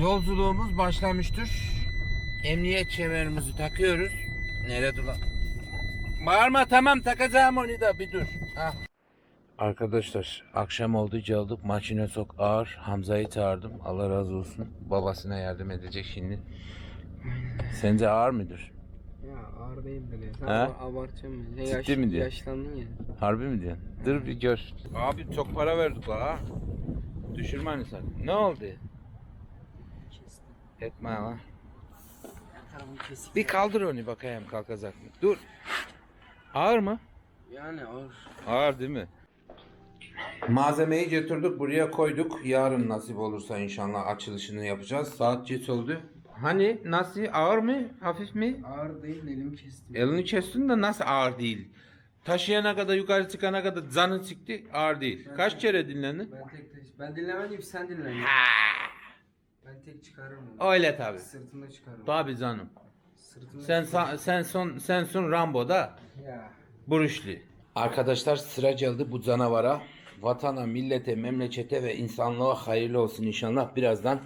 Yolculuğumuz başlamıştır. Emniyet kemerimizi takıyoruz. Nerede ulan? Bağırma tamam takacağım onu da bir dur. Ha. Arkadaşlar akşam oldu çaldık makine çok ağır. Hamza'yı çağırdım Allah razı olsun. Babasına yardım edecek şimdi. Sence ağır mıdır? Ya ağır değildir ya. Sen Ha? aba- abartıyorsun. Ciddi Yaş, mi diyor? Yaşlandın ya. Harbi mi diyorsun? Dur bir gör. Abi çok para verdik la ha. Düşürme hani sen. Ne oldu? Etme ha. Bir kaldır onu bakayım kalkacak mı? Dur. Ağır mı? Yani ağır. Ağır değil mi? Malzemeyi götürdük buraya koyduk. Yarın nasip olursa inşallah açılışını yapacağız. Saat geç oldu. Hani nasıl ağır mı? Hafif mi? Ağır değil elimi kestim. Elini kestin de nasıl ağır değil? Taşıyana kadar yukarı çıkana kadar zanı çıktı ağır değil. Kaç kere dinlendin? Ben tek tek. Ben dinlemedim sen dinle. Ben tek çıkarırım onu. Öyle tabi. Sırtımda çıkarırım. Tabi canım. Sırtımda Sen çıkarırım. sa- sen son sen son Rambo'da Ya. Buruşli. Arkadaşlar sıra geldi bu canavara. Vatana, millete, memlekete ve insanlığa hayırlı olsun inşallah. Birazdan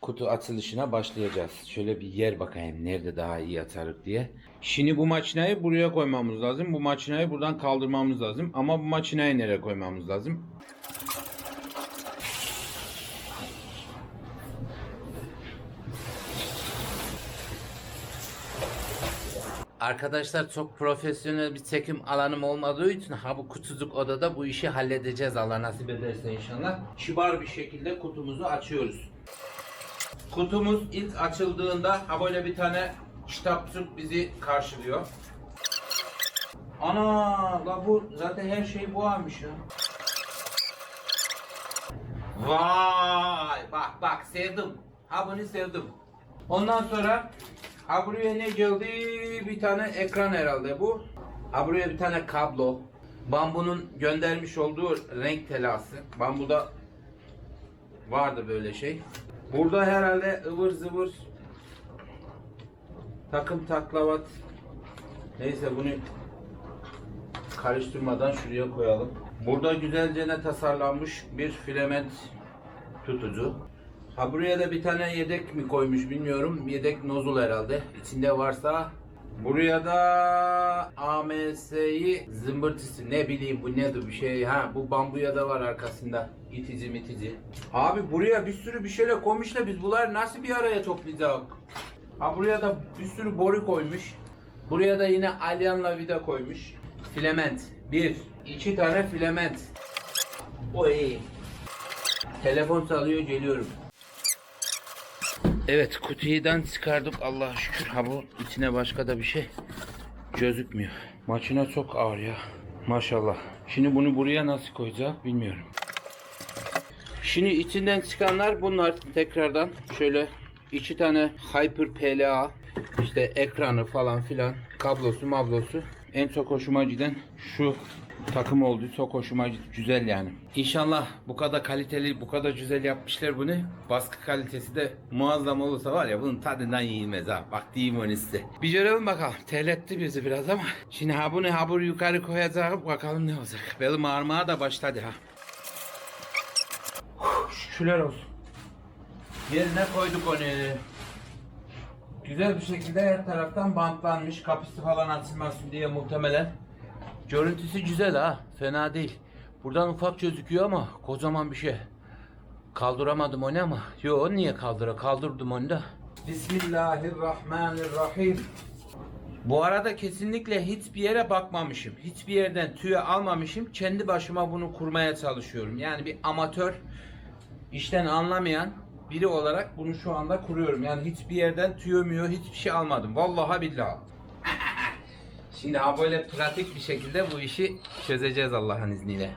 kutu açılışına başlayacağız. Şöyle bir yer bakayım nerede daha iyi atarık diye. Şimdi bu makinayı buraya koymamız lazım. Bu makinayı buradan kaldırmamız lazım. Ama bu makinayı nereye koymamız lazım? Arkadaşlar çok profesyonel bir çekim alanım olmadığı için ha bu kutucuk odada bu işi halledeceğiz Allah nasip ederse inşallah. Şibar bir şekilde kutumuzu açıyoruz. Kutumuz ilk açıldığında ha böyle bir tane kitapçık bizi karşılıyor. Ana la bu zaten her şey bu almış ya. Vay bak bak sevdim. Ha bunu sevdim. Ondan sonra ha buraya ne geldi? Bir tane ekran herhalde bu. Ha buraya bir tane kablo. Bambunun göndermiş olduğu renk telası. Bambuda vardı böyle şey. Burada herhalde ıvır zıvır takım taklavat neyse bunu karıştırmadan şuraya koyalım. Burada güzelce ne tasarlanmış bir filament tutucu. Ha buraya da bir tane yedek mi koymuş bilmiyorum. Yedek nozul herhalde. İçinde varsa Buraya da AMS'yi zımbırtısı ne bileyim bu nedir bir şey ha bu bambuya da var arkasında itici mitici. Abi buraya bir sürü bir şeyler koymuşlar biz bunları nasıl bir araya toplayacağız? Ha buraya da bir sürü boru koymuş. Buraya da yine alyanla vida koymuş. Filament. Bir, iki tane filament. Oy. Telefon çalıyor geliyorum. Evet kutudan çıkardık Allah'a şükür. Ha bu içine başka da bir şey gözükmüyor. Makine çok ağır ya. Maşallah. Şimdi bunu buraya nasıl koyacağız bilmiyorum. Şimdi içinden çıkanlar bunlar tekrardan şöyle iki tane Hyper PLA işte ekranı falan filan kablosu mablosu en çok hoşuma giden şu takım oldu. Çok hoşuma gitti. Güzel yani. İnşallah bu kadar kaliteli, bu kadar güzel yapmışlar bunu. Baskı kalitesi de muazzam olursa var ya bunun tadından yenilmez ha. Bak diyeyim onu size. Bir görelim bakalım. Terletti bizi biraz ama. Şimdi ha bunu ha bunu yukarı koyacağım. Bakalım ne olacak. Benim ağrımaya da başladı ha. Şükürler olsun. Yerine koyduk onu. Güzel bir şekilde her taraftan bantlanmış. Kapısı falan açılmasın diye muhtemelen. Görüntüsü güzel ha. Fena değil. Buradan ufak gözüküyor ama kocaman bir şey. Kaldıramadım onu ama. Yo niye kaldıra? Kaldırdım onu da. Bismillahirrahmanirrahim. Bu arada kesinlikle hiçbir yere bakmamışım. Hiçbir yerden tüy almamışım. Kendi başıma bunu kurmaya çalışıyorum. Yani bir amatör işten anlamayan biri olarak bunu şu anda kuruyorum. Yani hiçbir yerden tüyömüyor, hiçbir şey almadım. Vallahi billahi. Şimdi ha böyle pratik bir şekilde bu işi çözeceğiz Allah'ın izniyle.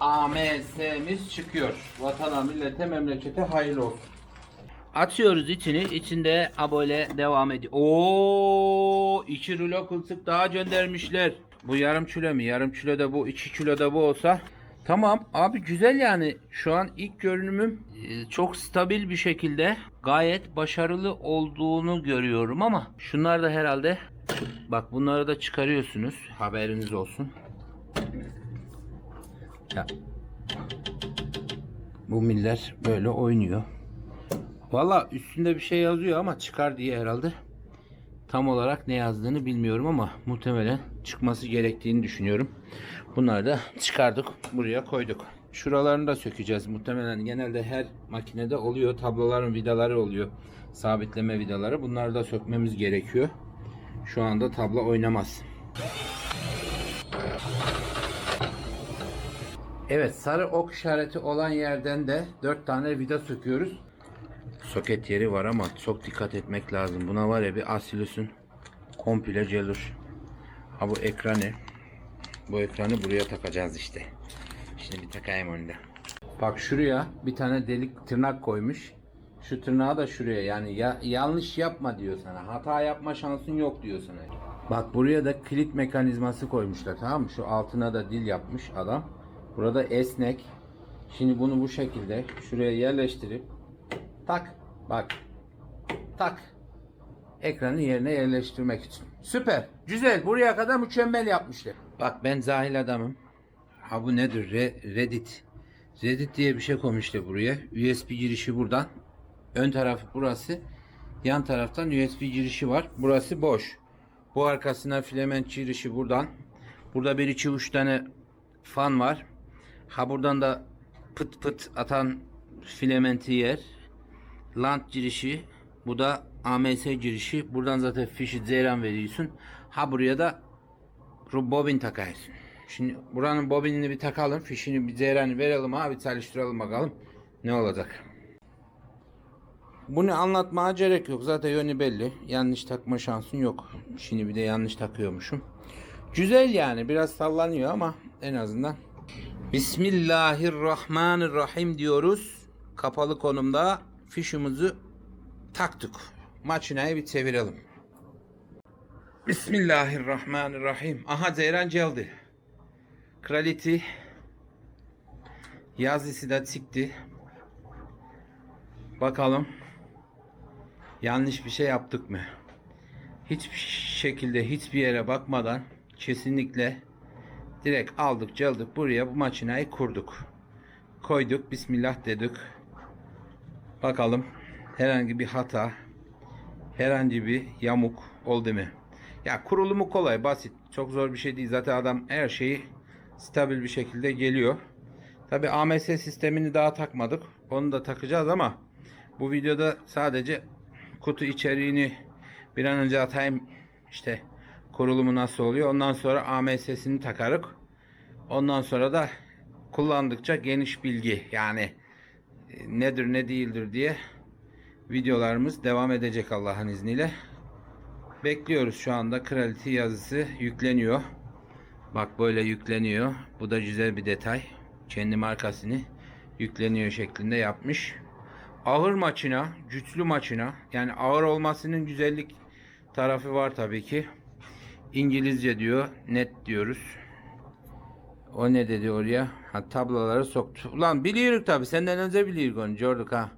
AMS'miz çıkıyor. Vatana, millete, memlekete hayırlı olsun. Atıyoruz içini. içinde abone devam ediyor. Oo, iki rulo kılçık daha göndermişler. Bu yarım kilo mu? Yarım kilo da bu, iki kilo da bu olsa Tamam abi güzel yani şu an ilk görünümüm e, çok stabil bir şekilde gayet başarılı olduğunu görüyorum ama şunlar da herhalde bak bunları da çıkarıyorsunuz haberiniz olsun. Ya. Bu miller böyle oynuyor. Valla üstünde bir şey yazıyor ama çıkar diye herhalde. Tam olarak ne yazdığını bilmiyorum ama muhtemelen çıkması gerektiğini düşünüyorum. Bunları da çıkardık. Buraya koyduk. Şuralarını da sökeceğiz. Muhtemelen genelde her makinede oluyor. Tabloların vidaları oluyor. Sabitleme vidaları. Bunları da sökmemiz gerekiyor. Şu anda tablo oynamaz. Evet sarı ok işareti olan yerden de 4 tane vida söküyoruz. Soket yeri var ama çok dikkat etmek lazım. Buna var ya bir asilusun komple celur. Ha bu ekranı. Bu ekranı buraya takacağız işte. Şimdi bir takayım onu. Bak şuraya bir tane delik tırnak koymuş. Şu tırnağı da şuraya yani ya, yanlış yapma diyor sana. Hata yapma şansın yok diyor sana. Bak buraya da kilit mekanizması koymuşlar tamam mı? Şu altına da dil yapmış adam. Burada esnek. Şimdi bunu bu şekilde şuraya yerleştirip tak bak tak ekranı yerine yerleştirmek için. Süper. Güzel. Buraya kadar mükemmel yapmışlar. Bak ben zahil adamım. Ha bu nedir? Re- Reddit. Reddit diye bir şey koymuşlar buraya. USB girişi buradan. Ön taraf burası. Yan taraftan USB girişi var. Burası boş. Bu arkasına filament girişi buradan. Burada bir iki üç tane fan var. Ha buradan da pıt pıt atan filamenti yer. Lant girişi. Bu da AMS girişi. Buradan zaten fişi zeyran veriyorsun. Ha buraya da bobin takarsın. Şimdi buranın bobinini bir takalım. Fişini bir zeyranı verelim abi çalıştıralım bakalım. Ne olacak. Bunu anlatmaya gerek yok. Zaten yönü belli. Yanlış takma şansın yok. Şimdi bir de yanlış takıyormuşum. Güzel yani. Biraz sallanıyor ama en azından. Bismillahirrahmanirrahim diyoruz. Kapalı konumda fişimizi taktık. Makinayı bir çevirelim. Bismillahirrahmanirrahim. Aha Zeyran geldi. Kraliti yazısı da çıktı. Bakalım yanlış bir şey yaptık mı? Hiçbir şekilde hiçbir yere bakmadan kesinlikle direkt aldık çaldık buraya bu makinayı kurduk. Koyduk bismillah dedik. Bakalım herhangi bir hata herhangi bir yamuk oldu mu? Ya kurulumu kolay basit çok zor bir şey değil zaten adam her şeyi stabil bir şekilde geliyor. Tabi AMS sistemini daha takmadık onu da takacağız ama bu videoda sadece kutu içeriğini bir an önce atayım işte kurulumu nasıl oluyor. Ondan sonra AMS'sini takarık. Ondan sonra da kullandıkça geniş bilgi yani nedir ne değildir diye videolarımız devam edecek Allah'ın izniyle. Bekliyoruz şu anda kraliti yazısı yükleniyor. Bak böyle yükleniyor. Bu da güzel bir detay. Kendi markasını yükleniyor şeklinde yapmış. Ağır maçına, güçlü maçına. Yani ağır olmasının güzellik tarafı var tabii ki. İngilizce diyor. Net diyoruz. O ne dedi oraya? Ha tabloları soktu. Ulan biliyoruz tabii. Senden önce biliyoruz onu. Gördük ha.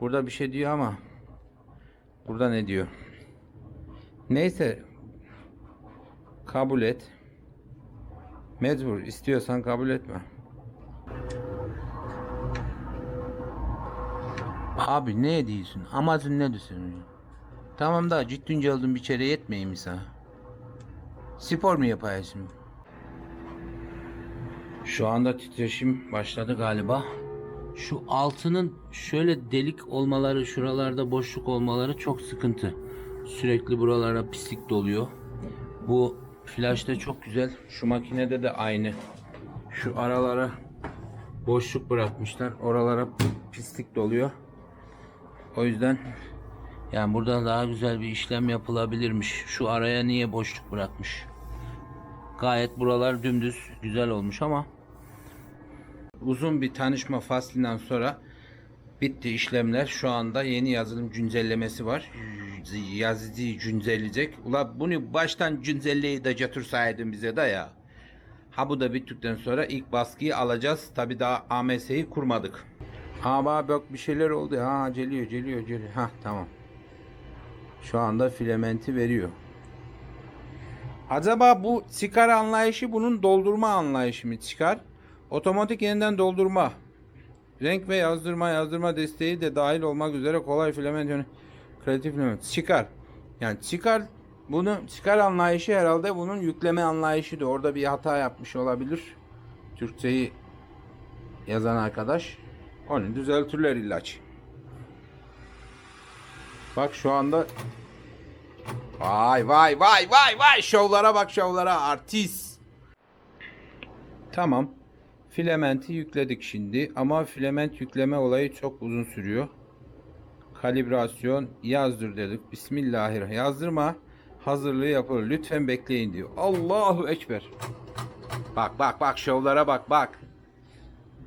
Burada bir şey diyor ama. Burada ne diyor? Neyse. Kabul et. Mecbur. istiyorsan kabul etme. Abi ne diyorsun? Amacın ne düşünüyorsun? Tamam da ciddi oldun bir kere yetmeyeyim mi sana? Spor mu yapıyorsun? Şu anda titreşim başladı galiba. Şu altının şöyle delik olmaları, şuralarda boşluk olmaları çok sıkıntı. Sürekli buralara pislik doluyor. Bu flash'ta çok güzel. Şu makinede de aynı. Şu aralara boşluk bırakmışlar. Oralara pislik doluyor. O yüzden yani burada daha güzel bir işlem yapılabilirmiş. Şu araya niye boşluk bırakmış? Gayet buralar dümdüz güzel olmuş ama uzun bir tanışma faslinden sonra bitti işlemler. Şu anda yeni yazılım güncellemesi var. yazıcı cünzelleyecek. Ula bunu baştan cünzelleyi de götürseydin bize de ya. Ha bu da bittikten sonra ilk baskıyı alacağız. Tabi daha AMS'yi kurmadık. Ama bak bir şeyler oldu. Ha geliyor geliyor geliyor. Ha tamam. Şu anda filamenti veriyor. Acaba bu çıkar anlayışı bunun doldurma anlayışı mı çıkar? Otomatik yeniden doldurma. Renk ve yazdırma yazdırma desteği de dahil olmak üzere kolay filament yönü kreatif filament çıkar. Yani çıkar bunu çıkar anlayışı herhalde bunun yükleme anlayışıydı. Orada bir hata yapmış olabilir. Türkçeyi yazan arkadaş. Onu düzeltirler ilaç. Bak şu anda Vay vay vay vay vay şovlara bak şovlara artist. Tamam. Filamenti yükledik şimdi ama filament yükleme olayı çok uzun sürüyor. Kalibrasyon yazdır dedik. Bismillahirrahmanirrahim. Yazdırma. Hazırlığı yapılır. Lütfen bekleyin diyor. Allahu Ekber. Bak bak bak şovlara bak bak.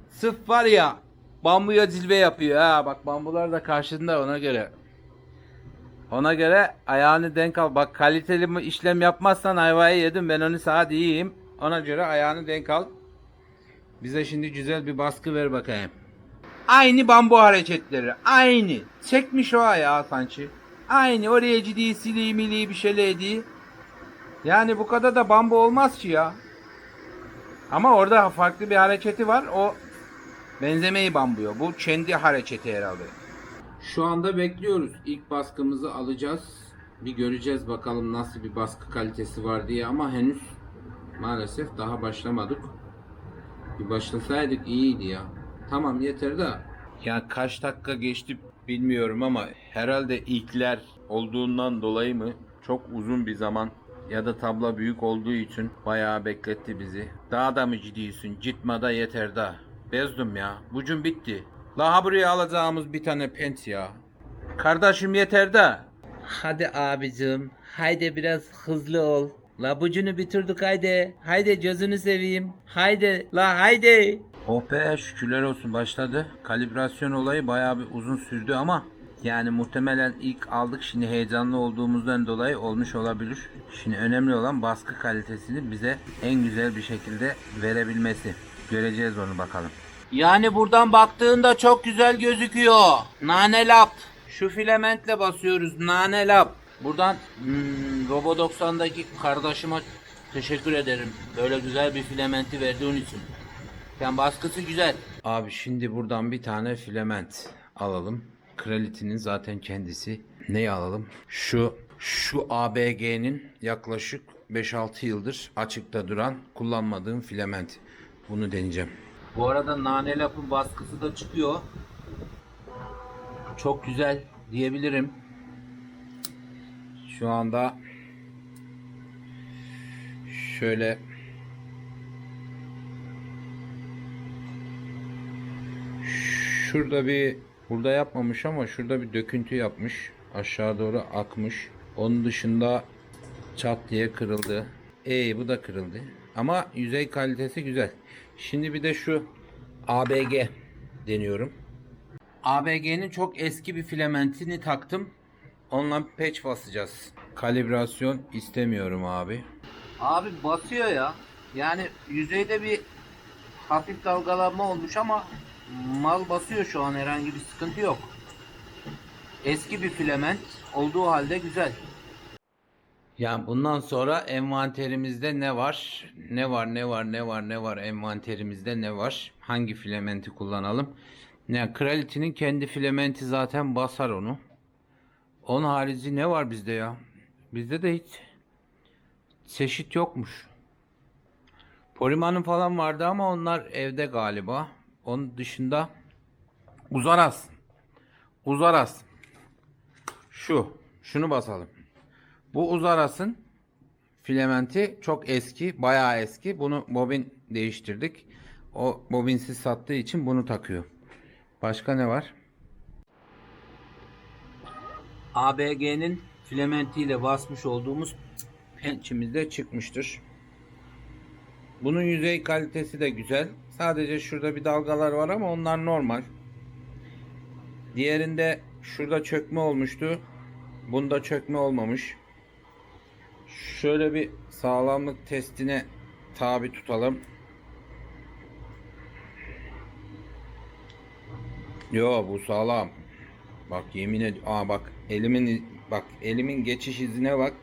Sırf var ya bambuya cilve yapıyor ha. Bak bambular da karşında ona göre. Ona göre ayağını denk al. Bak kaliteli işlem yapmazsan ayvayı yedim. Ben onu sana diyeyim. Ona göre ayağını denk al. Bize şimdi güzel bir baskı ver bakayım. Aynı bambu hareketleri. Aynı. Çekmiş o ayağı sanki. Aynı. Oraya ciddi sili mili bir şeyler değil. Yani bu kadar da bambu olmaz ki ya. Ama orada farklı bir hareketi var. O benzemeyi bambuyor. Bu kendi hareketi herhalde. Şu anda bekliyoruz. İlk baskımızı alacağız. Bir göreceğiz bakalım nasıl bir baskı kalitesi var diye ama henüz maalesef daha başlamadık. Bir başlasaydık iyiydi ya. Tamam yeter de. Ya kaç dakika geçti bilmiyorum ama herhalde ilkler olduğundan dolayı mı çok uzun bir zaman ya da tabla büyük olduğu için bayağı bekletti bizi. Daha da mı ciddisin? Citmada yeter da. Bezdim ya. Bucun bitti. Daha buraya alacağımız bir tane pent ya. Kardeşim yeter de. Hadi abicim. Haydi biraz hızlı ol. La bucunu bitirdik haydi. Haydi gözünü seveyim. Haydi la haydi. Oh be şükürler olsun başladı. Kalibrasyon olayı bayağı bir uzun sürdü ama yani muhtemelen ilk aldık şimdi heyecanlı olduğumuzdan dolayı olmuş olabilir. Şimdi önemli olan baskı kalitesini bize en güzel bir şekilde verebilmesi. Göreceğiz onu bakalım. Yani buradan baktığında çok güzel gözüküyor. Nane lap. Şu filamentle basıyoruz. Nane lap. Buradan hmm, Robo 90'daki kardeşime teşekkür ederim. Böyle güzel bir filamenti verdiğin için. Yani baskısı güzel. Abi şimdi buradan bir tane filament alalım. Krality'nin zaten kendisi. Neyi alalım? Şu şu ABG'nin yaklaşık 5-6 yıldır açıkta duran kullanmadığım filament. Bunu deneyeceğim. Bu arada nane lapın baskısı da çıkıyor. Çok güzel diyebilirim. Şu anda şöyle şurada bir burada yapmamış ama şurada bir döküntü yapmış. Aşağı doğru akmış. Onun dışında çat diye kırıldı. E bu da kırıldı. Ama yüzey kalitesi güzel. Şimdi bir de şu ABG deniyorum. ABG'nin çok eski bir filamentini taktım. Onunla patch basacağız. Kalibrasyon istemiyorum abi. Abi basıyor ya. Yani yüzeyde bir hafif dalgalanma olmuş ama mal basıyor şu an herhangi bir sıkıntı yok. Eski bir filament olduğu halde güzel. Yani bundan sonra envanterimizde ne var? Ne var, ne var, ne var, ne var envanterimizde ne var? Hangi filamenti kullanalım? Yani Krality'nin kendi filamenti zaten basar onu. Onun harici ne var bizde ya? Bizde de hiç çeşit yokmuş. Polima'nın falan vardı ama onlar evde galiba. Onun dışında Uzaras. Uzaras. Şu. Şunu basalım. Bu Uzaras'ın filamenti çok eski. Bayağı eski. Bunu bobin değiştirdik. O bobinsiz sattığı için bunu takıyor. Başka ne var? ABG'nin filamentiyle basmış olduğumuz pençimizde çıkmıştır. Bunun yüzey kalitesi de güzel. Sadece şurada bir dalgalar var ama onlar normal. Diğerinde şurada çökme olmuştu. Bunda çökme olmamış. Şöyle bir sağlamlık testine tabi tutalım. Yo bu sağlam. Bak yemin ed Aa bak elimin bak elimin geçiş izine bak.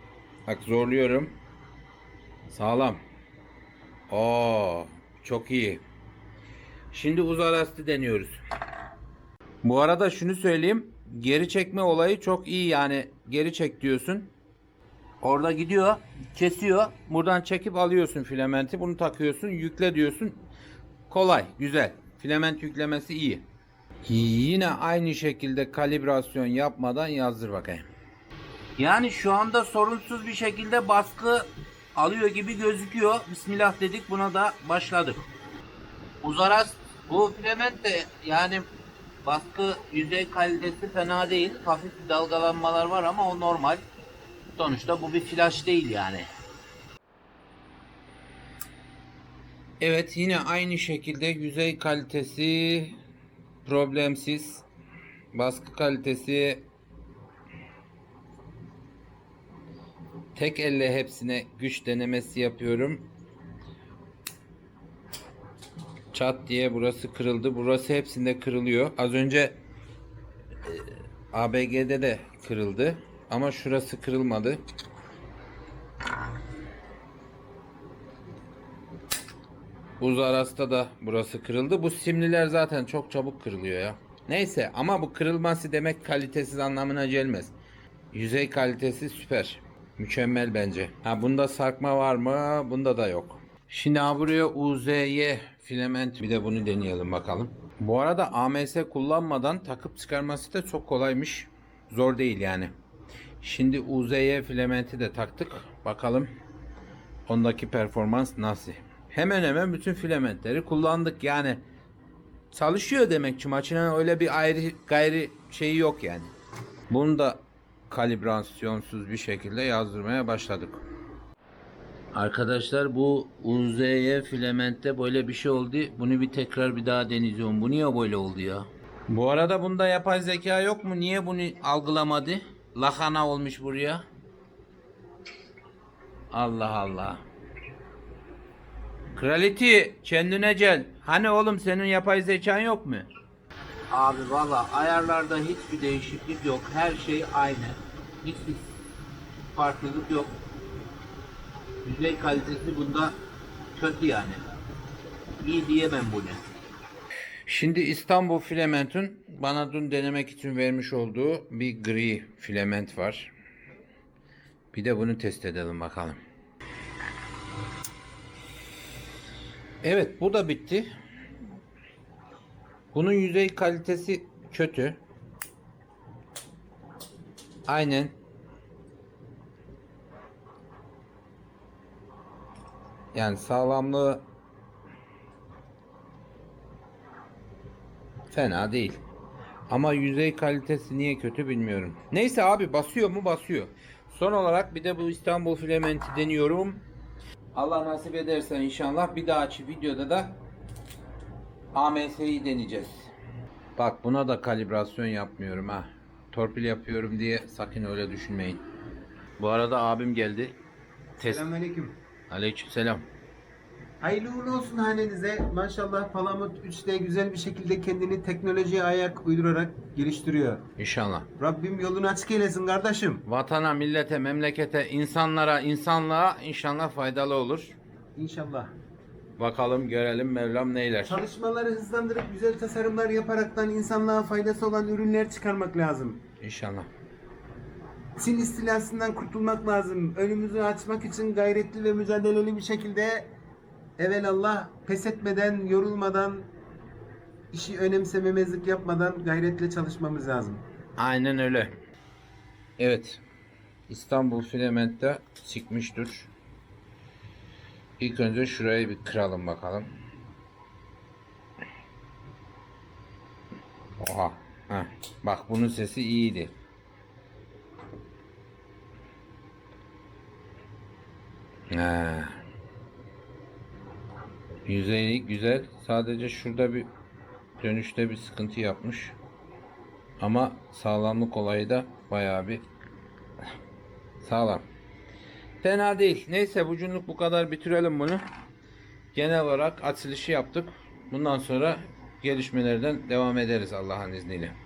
Bak zorluyorum. Sağlam. Aa çok iyi. Şimdi uzar asti deniyoruz. Bu arada şunu söyleyeyim. Geri çekme olayı çok iyi yani. Geri çek diyorsun. Orada gidiyor, kesiyor. Buradan çekip alıyorsun filamenti. Bunu takıyorsun, yükle diyorsun. Kolay, güzel. Filament yüklemesi iyi. Yine aynı şekilde kalibrasyon yapmadan yazdır bakayım. Yani şu anda sorunsuz bir şekilde baskı alıyor gibi gözüküyor. Bismillah dedik buna da başladık. Uzaras bu filament de yani baskı yüzey kalitesi fena değil. Hafif dalgalanmalar var ama o normal. Sonuçta bu bir flash değil yani. Evet yine aynı şekilde yüzey kalitesi problemsiz. Baskı kalitesi tek elle hepsine güç denemesi yapıyorum. Çat diye burası kırıldı. Burası hepsinde kırılıyor. Az önce e, ABG'de de kırıldı. Ama şurası kırılmadı. Buz arasında da burası kırıldı. Bu simliler zaten çok çabuk kırılıyor ya. Neyse ama bu kırılması demek kalitesiz anlamına gelmez. Yüzey kalitesi süper. Mükemmel bence. Ha bunda sarkma var mı? Bunda da yok. Şimdi buraya UZY filament bir de bunu deneyelim bakalım. Bu arada AMS kullanmadan takıp çıkarması da çok kolaymış. Zor değil yani. Şimdi UZY filamenti de taktık. Bakalım ondaki performans nasıl? Hemen hemen bütün filamentleri kullandık yani. Çalışıyor demek ki makinenin öyle bir ayrı gayri şeyi yok yani. Bunu da kalibrasyonsuz bir şekilde yazdırmaya başladık. Arkadaşlar bu UZY filamentte böyle bir şey oldu. Bunu bir tekrar bir daha deneyeceğim. Bu niye böyle oldu ya? Bu arada bunda yapay zeka yok mu? Niye bunu algılamadı? Lahana olmuş buraya. Allah Allah. Kraliti kendine gel. Hani oğlum senin yapay zekan yok mu? Abi valla ayarlarda hiçbir değişiklik yok. Her şey aynı. Hiçbir farklılık yok. Yüzey kalitesi bunda kötü yani. İyi diyemem bunu. Şimdi İstanbul Filament'in bana dün denemek için vermiş olduğu bir gri filament var. Bir de bunu test edelim bakalım. Evet bu da bitti. Bunun yüzey kalitesi kötü. Aynen. Yani sağlamlığı fena değil. Ama yüzey kalitesi niye kötü bilmiyorum. Neyse abi basıyor mu basıyor. Son olarak bir de bu İstanbul filamenti deniyorum. Allah nasip ederse inşallah bir dahaki videoda da AMS'yi deneyeceğiz. Bak buna da kalibrasyon yapmıyorum ha. Torpil yapıyorum diye sakın öyle düşünmeyin. Bu arada abim geldi. Test. Selamünaleyküm. Aleykümselam. Hayırlı uğurlu olsun hanenize. Maşallah Palamut 3D güzel bir şekilde kendini teknolojiye ayak uydurarak geliştiriyor. İnşallah. Rabbim yolunu açık eylesin kardeşim. Vatana, millete, memlekete, insanlara, insanlığa inşallah faydalı olur. İnşallah. Bakalım görelim Mevlam neyler. Çalışmaları hızlandırıp güzel tasarımlar yaparaktan insanlığa faydası olan ürünler çıkarmak lazım. İnşallah. Çin istilasından kurtulmak lazım. Önümüzü açmak için gayretli ve mücadeleli bir şekilde evelallah pes etmeden, yorulmadan, işi önemsememezlik yapmadan gayretle çalışmamız lazım. Aynen öyle. Evet. İstanbul Filament'te çıkmıştır. İlk önce şurayı bir kıralım bakalım. Oha. Heh. Bak bunun sesi iyiydi. Ha. Yüzeylik güzel. Sadece şurada bir dönüşte bir sıkıntı yapmış. Ama sağlamlık olayı da bayağı bir Sağlam. Fena değil. Neyse bucunluk bu kadar bitirelim bunu. Genel olarak açılışı yaptık. Bundan sonra gelişmelerden devam ederiz Allah'ın izniyle.